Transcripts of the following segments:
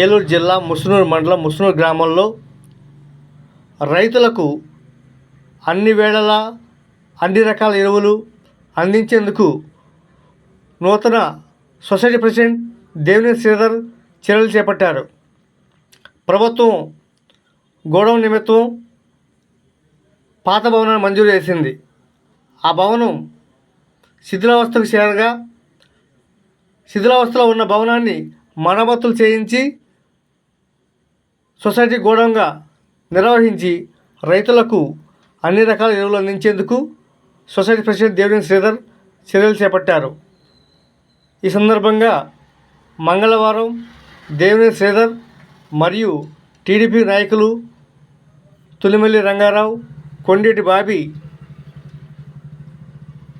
ఏలూరు జిల్లా ముసునూరు మండలం ముసునూరు గ్రామంలో రైతులకు అన్ని వేళలా అన్ని రకాల ఎరువులు అందించేందుకు నూతన సొసైటీ ప్రెసిడెంట్ దేవినేని శ్రీధర్ చర్యలు చేపట్టారు. ప్రభుత్వం గోడౌన్ నిమిత్తం పాత భవనాన్ని మంజూరు చేసింది. ఆ భవనం శిథిలావస్థకు చేరగా శిథిలావస్థలో ఉన్న భవనాన్ని మరమ్మతులు చేయించి సొసైటీ గోడౌన్గా నిర్వహించి రైతులకు అన్ని రకాల ఎరువులు అందించేందుకు సొసైటీ ప్రెసిడెంట్ దేవినేని శ్రీధర్ చర్యలు చేపట్టారు. ఈ సందర్భంగా మంగళవారం దేవినేని శ్రీధర్ మరియు టీడీపీ నాయకులు Tulimalli Rangarao Kondeti Bobby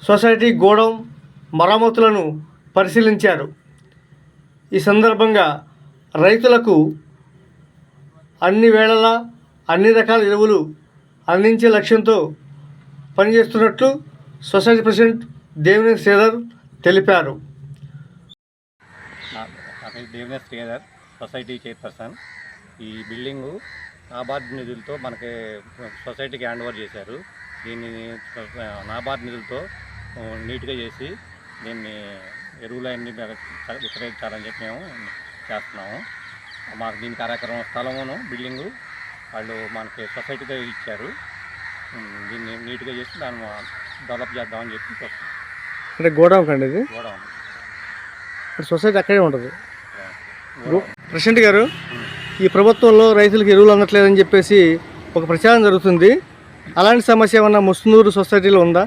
society godown మరమ్మతులను పరిశీలించారు. ఈ సందర్భంగా రైతులకు అన్ని వేళలా అన్ని రకాల ఎరువులు అందించే లక్ష్యంతో పనిచేస్తున్నట్లు సొసైటీ ప్రెసిడెంట్ దేవినేని శ్రీధర్ తెలిపారు. Devineni Sridhar society chairperson. ఈ బిల్డింగు నాబార్డ్ నిధులతో మనకి సొసైటీకి హ్యాండ్ ఓవర్ చేశారు. దీన్ని నాబార్డ్ నిధులతో నీట్గా చేసి దీన్ని ఎరువులు అన్ని విక్రయించాలని చెప్పి మేము చేస్తున్నాము. మాకు దీని కార్యక్రమం స్థలమును బిల్డింగు వాళ్ళు మనకి సొసైటీతో ఇచ్చారు. దీన్ని నీట్గా చేసి దాన్ని డెవలప్ చేద్దామని చెప్పి అంటే గోడౌన్ కండి ఇది? ఉంది సొసైటీ అక్కడే ఉంటుంది. గోడౌన్. ప్రెసిడెంట్ గారు ఈ ప్రభుత్వంలో రైతులకు ఎరువులు అందట్లేదని చెప్పేసి ఒక ప్రచారం జరుగుతుంది. అలాంటి సమస్య ఏమన్నా ముస్నూరు సొసైటీలో ఉందా?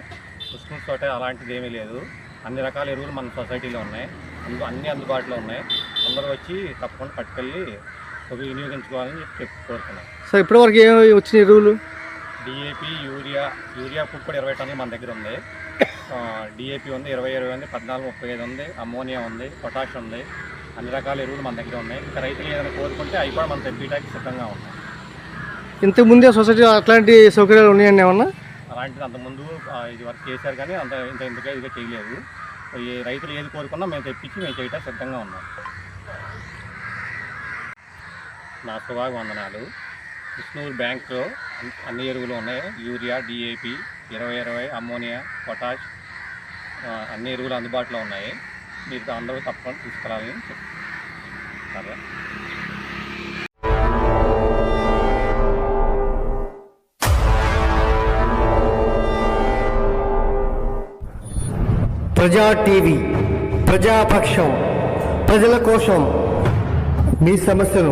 ముస్లిం తోట అలాంటిది ఏమీ లేదు. అన్ని రకాల ఎరువులు మన సొసైటీలో ఉన్నాయి. అందు అన్ని అందుబాటులో ఉన్నాయి. అందరూ వచ్చి తప్పకుండా పట్టుకెళ్ళి ఒక వినియోగించుకోవాలని చెప్పి చెప్పి కోరుతున్నాం. సార్ ఇప్పటివరకు ఏమి వచ్చిన ఎరువులు డిఏపి యూరియా యూరియా పుప్పు కూడా ఇరవై టన్నులు మన దగ్గర ఉంది. డిఏపి ఉంది ఇరవై ఇరవై ఉంది పద్నాలుగు ముప్పై ఐదు ఉంది అమ్మోనియా ఉంది పొటాష్ ఉంది అన్ని రకాల ఎరువులు మన దగ్గర ఉన్నాయి. ఇంకా రైతులు ఏదైనా కోరుకుంటే అవి కూడా మనం తెప్పించడానికి సిద్ధంగా ఉన్నాయి. ఇంతకు ముందే సొసైటీలో అట్లాంటి సౌకర్యాలు ఉన్నాయండి ఏమన్నా? అలాంటిది అంతకుముందు ఇది వరకు చేశారు కానీ అంత ఇంత ఇంతగా ఇదిగా చేయలేదు. ఈ రైతులు ఏది కోరుకున్నా మేము తెప్పించి మేము చేయడానికి సిద్ధంగా ఉన్నాం. నా శుభాగ వందనాలు కృష్ణూరు బ్యాంక్లో అన్ని ఎరువులు ఉన్నాయి. యూరియా డిఏపి ఇరవై ఇరవై అమ్మోనియా పొటాష్ అన్ని ఎరువులు అందుబాటులో ఉన్నాయి. మీరు అందరూ తప్పకుండా తీసుకురావాలని చెప్తారా ప్రజా టీవీ ప్రజాపక్షం ప్రజల కోసం మీ సమస్యను